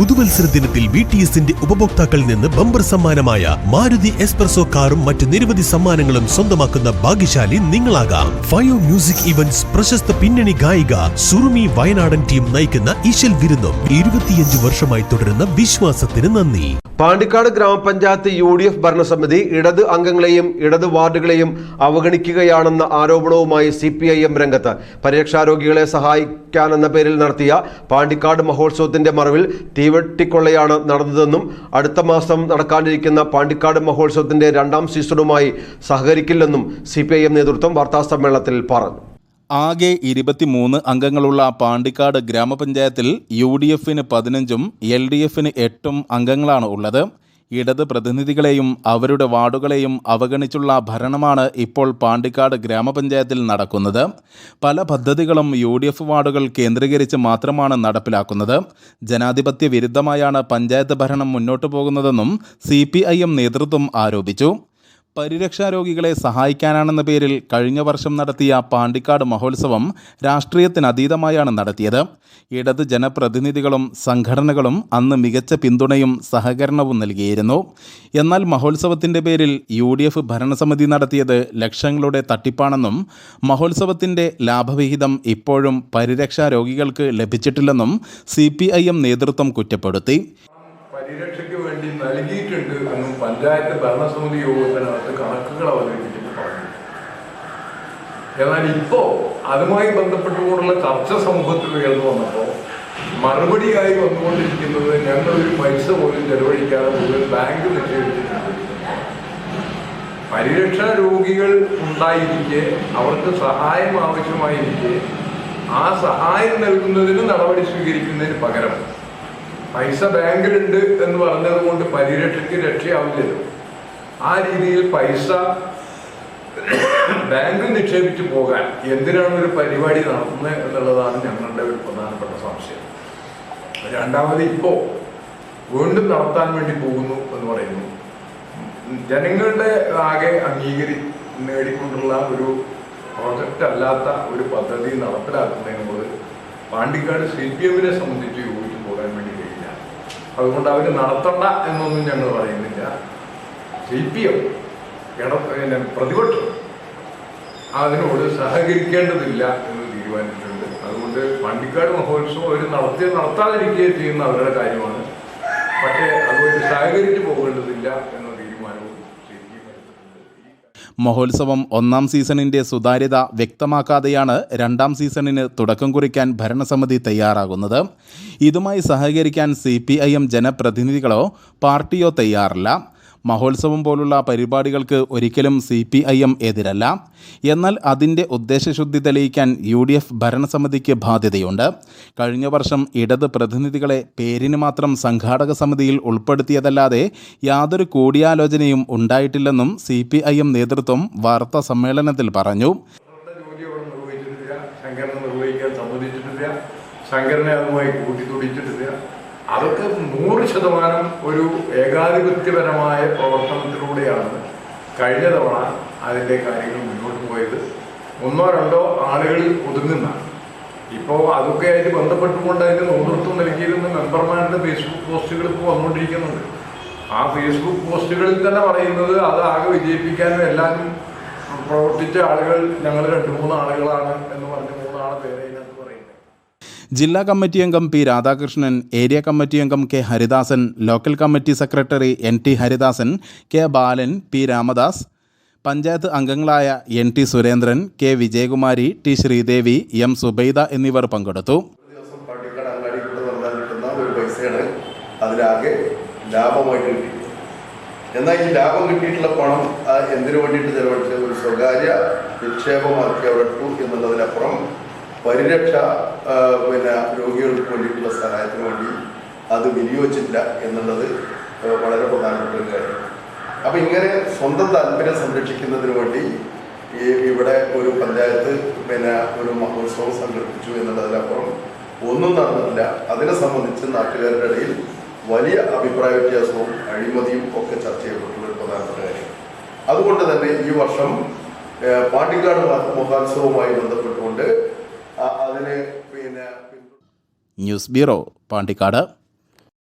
പുതുവത്സര ദിനത്തിൽ V T എസിന്റെ ഉപഭോക്താക്കളിൽ നിന്ന് ബമ്പർ സമ്മാനമായ മാരുതി എസ്പ്രസോ കാറും മറ്റ് നിരവധി സമ്മാനങ്ങളും സ്വന്തമാക്കുന്ന ഭാഗ്യശാലി നിങ്ങളാകാം. ഫയോ മ്യൂസിക് ഇവന്റ്സ് പ്രശസ്ത പിന്നണി ഗായിക സുറുമി വയനാടൻ ടീം നയിക്കുന്ന ഈശൽ വിരുന്നും ഇരുപത്തിയഞ്ച് വർഷമായി തുടരുന്ന വിശ്വാസത്തിന് നന്ദി. പാണ്ടിക്കാട് ഗ്രാമപഞ്ചായത്ത് യു ഡി എഫ് ഭരണസമിതി ഇടത് അംഗങ്ങളെയും ഇടത് വാർഡുകളെയും അവഗണിക്കുകയാണെന്ന ആരോപണവുമായി സി പി ഐ എം രംഗത്ത്. പരീക്ഷാരോഗികളെ സഹായിക്കാനെന്ന പേരിൽ നടത്തിയ പാണ്ടിക്കാട് മഹോത്സവത്തിന്റെ മറവിൽ തീവെട്ടിക്കൊള്ളയാണ് നടന്നതെന്നും അടുത്ത മാസം നടക്കാനിരിക്കുന്ന പാണ്ടിക്കാട് മഹോത്സവത്തിന്റെ രണ്ടാം സീസണുമായി സഹകരിക്കില്ലെന്നും സി നേതൃത്വം വാർത്താസമ്മേളനത്തിൽ പറഞ്ഞു. ആകെ ഇരുപത്തിമൂന്ന് അംഗങ്ങളുള്ള പാണ്ടിക്കാട് ഗ്രാമപഞ്ചായത്തിൽ യു ഡി എഫിന് പതിനഞ്ചും എൽ ഡി എഫിന് എട്ടും അംഗങ്ങളാണ് ഉള്ളത്. ഇടത് പ്രതിനിധികളെയും അവരുടെ വാർഡുകളെയും അവഗണിച്ചുള്ള ഭരണമാണ് ഇപ്പോൾ പാണ്ടിക്കാട് ഗ്രാമപഞ്ചായത്തിൽ നടക്കുന്നത്. പല പദ്ധതികളും യു ഡി എഫ് വാർഡുകൾ കേന്ദ്രീകരിച്ച് മാത്രമാണ് നടപ്പിലാക്കുന്നത്. ജനാധിപത്യ വിരുദ്ധമായാണ് പഞ്ചായത്ത് ഭരണം മുന്നോട്ടു പോകുന്നതെന്നും സി നേതൃത്വം ആരോപിച്ചു. പരിരക്ഷാരോഗികളെ സഹായിക്കാനാണെന്ന പേരിൽ കഴിഞ്ഞ വർഷം നടത്തിയ പാണ്ടിക്കാട് മഹോത്സവം രാഷ്ട്രീയത്തിനതീതമായാണ് നടത്തിയത്. ഇടത് ജനപ്രതിനിധികളും സംഘടനകളും അന്ന് മികച്ച പിന്തുണയും സഹകരണവും നൽകിയിരുന്നു. എന്നാൽ മഹോത്സവത്തിന്റെ പേരിൽ യു ഡി എഫ് ഭരണസമിതി നടത്തിയത് ലക്ഷങ്ങളുടെ തട്ടിപ്പാണെന്നും മഹോത്സവത്തിന്റെ ലാഭവിഹിതം ഇപ്പോഴും പരിരക്ഷാ രോഗികൾക്ക് ലഭിച്ചിട്ടില്ലെന്നും സി നേതൃത്വം കുറ്റപ്പെടുത്തി. വേണ്ടി നൽകിയിട്ടുണ്ട് എന്നും പഞ്ചായത്ത് ഭരണസമിതി യോഗത്തിനകത്ത് കണക്കുകൾ അവതരിപ്പിച്ചിട്ട് പറഞ്ഞു. എന്നാൽ ഇപ്പോ അതുമായി ബന്ധപ്പെട്ടുകൊണ്ടുള്ള ചർച്ച സമൂഹത്തിൽ ഉയർന്നു വന്നപ്പോൾ മറുപടിയായി വന്നുകൊണ്ടിരിക്കുന്നത് ഞങ്ങൾ ഒരു പൈസ പോലും ചെലവഴിക്കാതെ മുഴുവൻ ബാങ്ക് നിക്ഷേപിച്ചിട്ടുണ്ട്. പരിരക്ഷാ രോഗികൾ ഉണ്ടായിരിക്കെ അവർക്ക് സഹായം ആവശ്യമായിരിക്കെ ആ സഹായം നൽകുന്നതിന് നടപടി സ്വീകരിക്കുന്നതിന് പകരം പൈസ ബാങ്കിലുണ്ട് എന്ന് പറഞ്ഞത് കൊണ്ട് പരിരക്ഷയ്ക്ക് രക്ഷയാവില്ലല്ലോ. ആ രീതിയിൽ പൈസ ബാങ്കിൽ നിക്ഷേപിച്ച് പോകാൻ എന്തിനാണ് ഒരു പരിപാടി നടത്തുന്നത് എന്നുള്ളതാണ് ഞങ്ങളുടെ ഒരു പ്രധാനപ്പെട്ട സംശയം. രണ്ടാമത് ഇപ്പോ വീണ്ടും നടത്താൻ വേണ്ടി പോകുന്നു എന്ന് പറയുന്നു. ജനങ്ങളുടെ ആകെ അംഗീകരി നേടിക്കൊണ്ടുള്ള ഒരു പ്രോജക്റ്റ് അല്ലാത്ത ഒരു പദ്ധതി നടപ്പിലാക്കുന്നതിനോട് പാണ്ടിക്കാട് സി പി എമ്മിനെ സംബന്ധിച്ച് കഴിയില്ല അതുകൊണ്ട് അവർ നടത്തണ്ട എന്നൊന്നും ഞങ്ങൾ പറയുന്നില്ല. സി പി എം ഇട പിന്നെ പ്രതിപക്ഷം അതിനോട് സഹകരിക്കേണ്ടതില്ല എന്ന് തീരുമാനിച്ചിട്ടുണ്ട്. അതുകൊണ്ട് പണ്ടിക്കാട് മഹോത്സവം അവർ നടത്തി നടത്താതിരിക്കുകയും ചെയ്യുന്ന അവരുടെ കാര്യമാണ്. പക്ഷേ അതുകൊണ്ട് സഹകരിച്ചു പോകേണ്ടതില്ല എന്ന തീരുമാനവും സി പി എം എടുത്തിട്ടുണ്ട് മഹോത്സവം ഒന്നാം സീസണിന്റെ സുതാര്യത വ്യക്തമാക്കാതെയാണ് രണ്ടാം സീസണിന് തുടക്കം കുറിക്കാൻ ഭരണസമിതി തയ്യാറാകുന്നത്. ഇതുമായി സഹകരിക്കാൻ സി ജനപ്രതിനിധികളോ പാർട്ടിയോ തയ്യാറല്ല. മഹോത്സവം പോലുള്ള പരിപാടികൾക്ക് ഒരിക്കലും സി പി ഐ എം എതിരല്ല. എന്നാൽ അതിന്റെ ഉദ്ദേശശുദ്ധി തെളിയിക്കാൻ യു ഡി എഫ് ഭരണസമിതിക്ക് ബാധ്യതയുണ്ട്. കഴിഞ്ഞ വർഷം ഇടത് പ്രതിനിധികളെ പേരിന് മാത്രം സംഘാടക സമിതിയിൽ ഉൾപ്പെടുത്തിയതല്ലാതെ യാതൊരു കൂടിയാലോചനയും ഉണ്ടായിട്ടില്ലെന്നും സി പി ഐ എം നേതൃത്വം വാർത്താ സമ്മേളനത്തിൽ പറഞ്ഞു. അതുമായി കൂട്ടിത്തുടിച്ചിട്ടില്ല അതൊക്കെ നൂറ് ശതമാനം ഒരു ഏകാധിപത്യപരമായ പ്രവർത്തനത്തിലൂടെയാണ് കഴിഞ്ഞ തവണ അതിന്റെ കാര്യങ്ങൾ മുന്നോട്ട് പോയത്. ഒന്നോ രണ്ടോ ആളുകൾ ഒതുങ്ങുന്ന ഇപ്പോൾ അതൊക്കെ ആയിട്ട് ബന്ധപ്പെട്ടുകൊണ്ട് അതിന് നേതൃത്വം നൽകിയിരുന്ന മെമ്പർമാരുടെ ഫേസ്ബുക്ക് പോസ്റ്റുകൾ ഇപ്പോൾ വന്നുകൊണ്ടിരിക്കുന്നുണ്ട്. ആ ഫേസ്ബുക്ക് പോസ്റ്റുകളിൽ തന്നെ പറയുന്നത് അത് ആകെ വിജയിപ്പിക്കാനും എല്ലാവരും പ്രവർത്തിച്ച ആളുകൾ ഞങ്ങൾ രണ്ട് മൂന്ന് ആളുകളാണ് എന്ന് പറഞ്ഞ് മൂന്നാളെ പേരെ ജില്ലാ കമ്മിറ്റി അംഗം പി രാധാകൃഷ്ണൻ ഏരിയ കമ്മിറ്റി അംഗം K Haridasan local committee secretary N T Haridasan K Balan P Ramadas panchayat അംഗങ്ങളായ N T Surendran K Vijayakumari T Sreedevi M Zubaida എന്നിവർ പങ്കെടുത്തു. ദിവസം പള്ളിക്കട അങ്ങാടി കൂടെ വന്നാൽ കിട്ടുന്ന ഒരു പൈസയാണ് അതിലാകെ ലാഭമായിട്ട് കിട്ടിയത്. എന്നാൽ ഈ ലാഭം കിട്ടിയിട്ടുള്ള പണം എന്തിനു വേണ്ടിയിട്ട് ചെലവഴിച്ച് ഒരു സ്വകാര്യ നിക്ഷേപമാക്കി അവിടെ എന്നുള്ളതിനപ്പുറം പരിരക്ഷ പിന്നെ രോഗികൾക്ക് വേണ്ടിയിട്ടുള്ള സഹായത്തിന് വേണ്ടി അത് വിനിയോഗിച്ചില്ല എന്നുള്ളത് വളരെ പ്രധാനപ്പെട്ട ഒരു കാര്യം. അപ്പം ഇങ്ങനെ സ്വന്തം താല്പര്യം സംരക്ഷിക്കുന്നതിന് വേണ്ടി ഈ ഇവിടെ ഒരു പഞ്ചായത്ത് പിന്നെ ഒരു മഹോത്സവം സംഘടിപ്പിച്ചു എന്നുള്ളതിനപ്പുറം ഒന്നും നടന്നിട്ടില്ല. അതിനെ സംബന്ധിച്ച് നാട്ടുകാരുടെ ഇടയിൽ വലിയ അഭിപ്രായ വ്യത്യാസവും അഴിമതിയും ഒക്കെ ചർച്ച ചെയ്യപ്പെട്ടുള്ള ഒരു പ്രധാനപ്പെട്ട കാര്യം. അതുകൊണ്ട് തന്നെ ഈ വർഷം പാണ്ടിക്കാട് മഹ- മഹോത്സവവുമായി ബന്ധപ്പെട്ടുകൊണ്ട് അതിന് പിന്നെ ന്യൂസ് ബ്യൂറോ പാണ്ടിക്കാട്